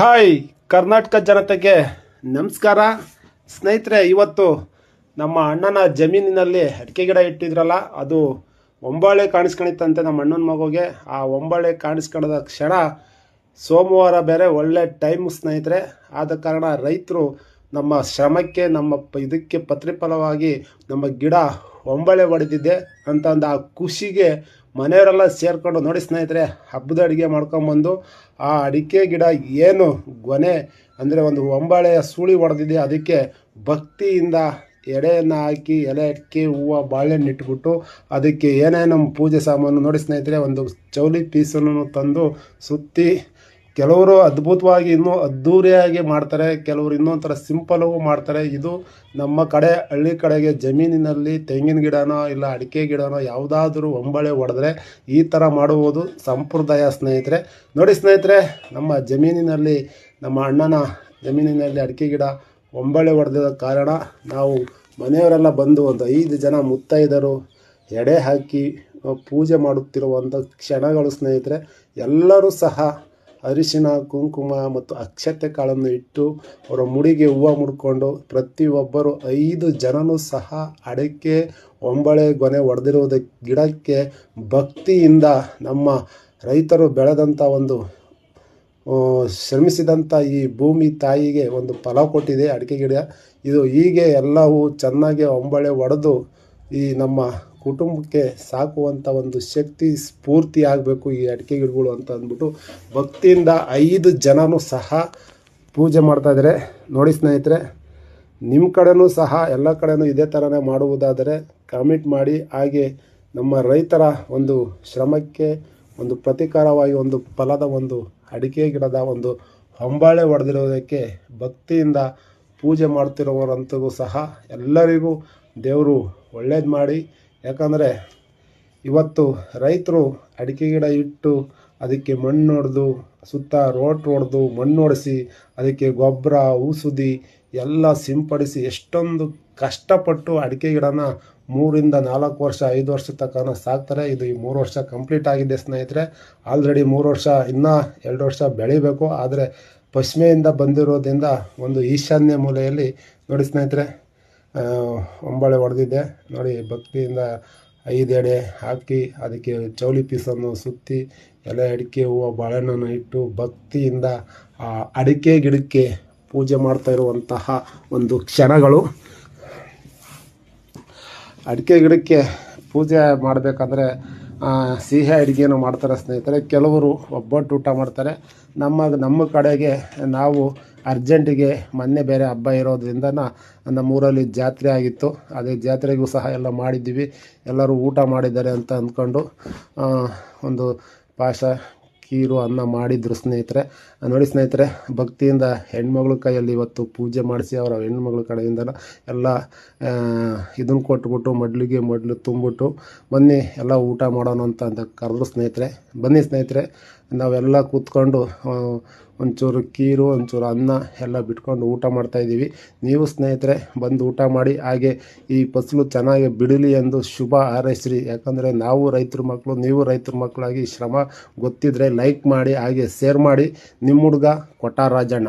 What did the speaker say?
Hi, Karnataka ಜನತೆಗೆ ನಮಸ್ಕಾರ. ಸ್ನೇಹಿತರೆ, ಇವತ್ತು ನಮ್ಮ ಅಣ್ಣನ ಜಮೀನಿನಲ್ಲಿ ಅಡಿಕೆ ಗಿಡ ಇಟ್ಟಿದ್ರಲ್ಲ, ಅದು ಒಂಬಾಳೆ ಕಾಣಿಸ್ಕೊಂಡಿತ್ತಂತೆ ನಮ್ಮ ಅಣ್ಣನ ಮಗುಗೆ. ಆ ಒಂಬಾಳೆ ಕಾಣಿಸ್ಕೊಳ್ಳೋದ ಕ್ಷಣ ಸೋಮವಾರ ಬೇರೆ ಒಳ್ಳೆ ಟೈಮ್ ಸ್ನೇಹಿತರೆ. ಆದ ಕಾರಣ ರೈತರು ನಮ್ಮ ಶ್ರಮಕ್ಕೆ, ನಮ್ಮ ಇದಕ್ಕೆ ಪ್ರತಿಫಲವಾಗಿ ನಮ್ಮ ಗಿಡ ಒಂಬಳೆ ಹೊಡೆದಿದೆ ಅಂತ ಒಂದು ಆ ಖುಷಿಗೆ ಮನೆಯವರೆಲ್ಲ ಸೇರಿಕೊಂಡು ನೋಡಿ ಸ್ನೇಹಿತರೆ, ಹಬ್ಬದ ಅಡುಗೆ ಮಾಡ್ಕೊಂಬಂದು ಆ ಅಡಿಕೆ ಗಿಡ ಏನು ಗೊನೆ ಅಂದರೆ ಒಂದು ಒಂಬಾಳೆಯ ಸೂಳಿ ಹೊಡೆದಿದೆ ಅದಕ್ಕೆ ಭಕ್ತಿಯಿಂದ ಎಡೆಯನ್ನು ಹಾಕಿ ಎಲೆ ಅಡಿಕೆ ಹೂವು, ಬಾಳೆಹಣ್ಣು ಇಟ್ಬಿಟ್ಟು ಅದಕ್ಕೆ ಏನೇನು ಪೂಜೆ ಸಾಮಾನು ನೋಡಿ ಸ್ನೇಹಿತರೆ, ಒಂದು ಚೌಲಿ ಪೀಸನ್ನು ತಂದು ಸುತ್ತಿ ಕೆಲವರು ಅದ್ಭುತವಾಗಿ ಇನ್ನೂ ಅದ್ಧೂರಿಯಾಗಿ ಮಾಡ್ತಾರೆ, ಕೆಲವರು ಇನ್ನೊಂಥರ ಸಿಂಪಲಾಗೂ ಮಾಡ್ತಾರೆ. ಇದು ನಮ್ಮ ಕಡೆ, ಹಳ್ಳಿ ಕಡೆಗೆ ಜಮೀನಿನಲ್ಲಿ ತೆಂಗಿನ ಗಿಡನೋ ಇಲ್ಲ ಅಡಿಕೆ ಗಿಡನೋ ಯಾವುದಾದ್ರೂ ಒಂಬಳೆ ಹೊಡೆದ್ರೆ ಈ ಥರ ಮಾಡುವುದು ಸಂಪ್ರದಾಯ ಸ್ನೇಹಿತರೆ. ನೋಡಿ ಸ್ನೇಹಿತರೆ, ನಮ್ಮ ಜಮೀನಿನಲ್ಲಿ, ನಮ್ಮ ಅಣ್ಣನ ಜಮೀನಿನಲ್ಲಿ ಅಡಿಕೆ ಗಿಡ ಒಂಬಳೆ ಹೊಡೆದ ಕಾರಣ ನಾವು ಮನೆಯವರೆಲ್ಲ ಬಂದು ಒಂದು ಐದು ಜನ ಮುತ್ತೈದರು ಎಡೆ ಹಾಕಿ ಪೂಜೆ ಮಾಡುತ್ತಿರುವಂಥ ಕ್ಷಣಗಳು ಸ್ನೇಹಿತರೆ. ಎಲ್ಲರೂ ಸಹ ಅರಿಶಿನ, ಕುಂಕುಮ ಮತ್ತು ಅಕ್ಷತೆ ಕಾಳನ್ನು ಇಟ್ಟು ಅವರ ಮುಡಿಗೆ ಹೂವು ಮುಡ್ಕೊಂಡು ಪ್ರತಿಯೊಬ್ಬರು ಐದು ಜನನೂ ಸಹ ಅಡಕೆ, ಒಂಬಳೆ, ಗೊನೆ ಹೊಡೆದಿರುವುದಕ್ಕೆ ಗಿಡಕ್ಕೆ ಭಕ್ತಿಯಿಂದ ನಮ್ಮ ರೈತರು ಬೆಳೆದಂಥ ಒಂದು ಶ್ರಮಿಸಿದಂಥ ಈ ಭೂಮಿ ತಾಯಿಗೆ ಒಂದು ಫಲ ಕೊಟ್ಟಿದೆ ಅಡಿಕೆ ಗಿಡ. ಇದು ಹೀಗೆ ಎಲ್ಲವೂ ಚೆನ್ನಾಗಿ ಒಂಬಳೆ ಒಡೆದು ಈ ನಮ್ಮ ಕುಟುಂಬಕ್ಕೆ ಸಾಕುವಂಥ ಒಂದು ಶಕ್ತಿ, ಸ್ಫೂರ್ತಿ ಆಗಬೇಕು ಈ ಅಡಿಕೆ ಗಿಡಗಳು ಅಂತ ಅಂದ್ಬಿಟ್ಟು ಭಕ್ತಿಯಿಂದ ಐದು ಜನನೂ ಸಹ ಪೂಜೆ ಮಾಡ್ತಾ ಇದ್ದಾರೆ ನೋಡಿ ಸ್ನೇಹಿತರೆ ನಿಮ್ಮ ಕಡೆನೂ ಸಹ ಎಲ್ಲ ಕಡೆನೂ ಇದೇ ಥರನೇ ಮಾಡುವುದಾದರೆ ಕಾಮೆಂಟ್ ಮಾಡಿ ಹಾಗೆ ನಮ್ಮ ರೈತರ ಒಂದು ಶ್ರಮಕ್ಕೆ ಒಂದು ಪ್ರತಿಕಾರವಾಗಿ ಒಂದು ಫಲದ ಒಂದು ಅಡಿಕೆ ಗಿಡದ ಒಂದು ಹೊಂಬಾಳೆ ಹೊಡೆದಿರೋದಕ್ಕೆ ಭಕ್ತಿಯಿಂದ ಪೂಜೆ ಮಾಡ್ತಿರೋರಂತಗೂ ಸಹ ಎಲ್ಲರಿಗೂ ದೇವರು ಒಳ್ಳೇದು ಮಾಡಿ. ಯಾಕಂದರೆ ಇವತ್ತು ರೈತರು ಅಡಿಕೆ ಗಿಡ ಇಟ್ಟು ಅದಕ್ಕೆ ಮಣ್ಣು ಹೊಡೆದು ಸುತ್ತ ರೋಟ್ ಹೊಡೆದು ಮಣ್ಣು ಹೊಡೆಸಿ ಅದಕ್ಕೆ ಗೊಬ್ಬರ, ಔಷಧಿ ಎಲ್ಲ ಸಿಂಪಡಿಸಿ ಎಷ್ಟೊಂದು ಕಷ್ಟಪಟ್ಟು ಅಡಿಕೆ ಗಿಡನ ಮೂರಿಂದ ನಾಲ್ಕು ವರ್ಷ, ಐದು ವರ್ಷ ತನಕ ಸಾಕ್ತಾರೆ. ಇದು ಈ ಮೂರು ವರ್ಷ ಕಂಪ್ಲೀಟ್ ಆಗಿದೆ ಸ್ನೇಹಿತರೆ. ಆಲ್ರೆಡಿ ಮೂರು ವರ್ಷ, ಇನ್ನೂ ಎರಡು ವರ್ಷ ಬೆಳಿಬೇಕು. ಆದರೆ ಪಶ್ಚಿಮೆಯಿಂದ ಬಂದಿರೋದ್ರಿಂದ ಒಂದು ಈಶಾನ್ಯ ಮೂಲೆಯಲ್ಲಿ ನೋಡಿ ಸ್ನೇಹಿತರೆ ಒಂಬಳೆ ಹೊಡೆದಿದ್ದೆ. ನೋಡಿ ಭಕ್ತಿಯಿಂದ ಎಡೆ ಹಾಕಿ, ಅದಕ್ಕೆ ಚೌಲಿ ಪೀಸನ್ನು ಸುತ್ತಿ, ಎಲೆ ಅಡಿಕೆ, ಹೂವು, ಬಾಳೆಹಣ್ಣನ್ನು ಇಟ್ಟು ಭಕ್ತಿಯಿಂದ ಆ ಅಡಿಕೆ ಗಿಡಕ್ಕೆ ಪೂಜೆ ಮಾಡ್ತಾ ಇರುವಂತಹ ಒಂದು ಕ್ಷಣಗಳು. ಅಡಿಕೆ ಗಿಡಕ್ಕೆ ಪೂಜೆ ಮಾಡಬೇಕಂದ್ರೆ ಸಿಹಿ ಅಡುಗೆನೂ ಮಾಡ್ತಾರೆ ಸ್ನೇಹಿತರೆ. ಕೆಲವರು ಒಬ್ಬಟ್ಟು ಊಟ ಮಾಡ್ತಾರೆ. ನಮ್ಮ ನಮ್ಮ ಕಡೆಗೆ ನಾವು ಅರ್ಜೆಂಟಿಗೆ ಮೊನ್ನೆ ಬೇರೆ ಹಬ್ಬ ಇರೋದ್ರಿಂದ ನಮ್ಮೂರಲ್ಲಿ ಜಾತ್ರೆ ಆಗಿತ್ತು. ಅದೇ ಜಾತ್ರೆಗೂ ಸಹ ಎಲ್ಲ ಮಾಡಿದ್ದೀವಿ. ಎಲ್ಲರೂ ಊಟ ಮಾಡಿದ್ದಾರೆ ಅಂತ ಅಂದ್ಕೊಂಡು ಒಂದು ಪಾಶ ಕೀರು ಅನ್ನ ಮಾಡಿದ್ರು ಸ್ನೇಹಿತರೆ. ನೋಡಿ ಸ್ನೇಹಿತರೆ, ಭಕ್ತಿಯಿಂದ ಹೆಣ್ಮಗಳ ಕೈಯಲ್ಲಿ ಇವತ್ತು ಪೂಜೆ ಮಾಡಿಸಿ ಅವರ ಹೆಣ್ಮಗಳ ಕಡೆಯಿಂದ ಎಲ್ಲ ಇದನ್ನು ಕೊಟ್ಬಿಟ್ಟು, ಮಡ್ಲಿಗೆ ಮಡ್ಲು ತುಂಬಿಟ್ಟು, ಬನ್ನಿ ಎಲ್ಲ ಊಟ ಮಾಡೋಣ ಅಂತ ಅಂತ ಕರೆದ್ರು ಸ್ನೇಹಿತರೆ. ಬನ್ನಿ ಸ್ನೇಹಿತರೆ, ನಾವೆಲ್ಲ ಕೂತ್ಕೊಂಡು ಒಂಚೂರು ಕೀರು, ಒಂಚೂರು ಅನ್ನ ಎಲ್ಲ ಬಿಟ್ಕೊಂಡು ಊಟ ಮಾಡ್ತಾಯಿದ್ದೀವಿ ನೀವು ಸ್ನೇಹಿತರೆ, ಬಂದು ಊಟ ಮಾಡಿ, ಹಾಗೆ ಈ ಫಸಲು ಚೆನ್ನಾಗಿ ಬಿಡಲಿ ಎಂದು ಶುಭ ಹಾರೈಸ್ರಿ. ಯಾಕಂದರೆ ನಾವು ರೈತರ ಮಕ್ಕಳು, ನೀವು ರೈತರ ಮಕ್ಕಳಾಗಿ ಶ್ರಮ ಗೊತ್ತಿದ್ದರೆ ಲೈಕ್ ಮಾಡಿ, ಹಾಗೆ ಶೇರ್ ಮಾಡಿ. ನಿಮ್ಮ ಹುಡುಗ ಕೊಟ್ಟ ರಾಜಣ್ಣ.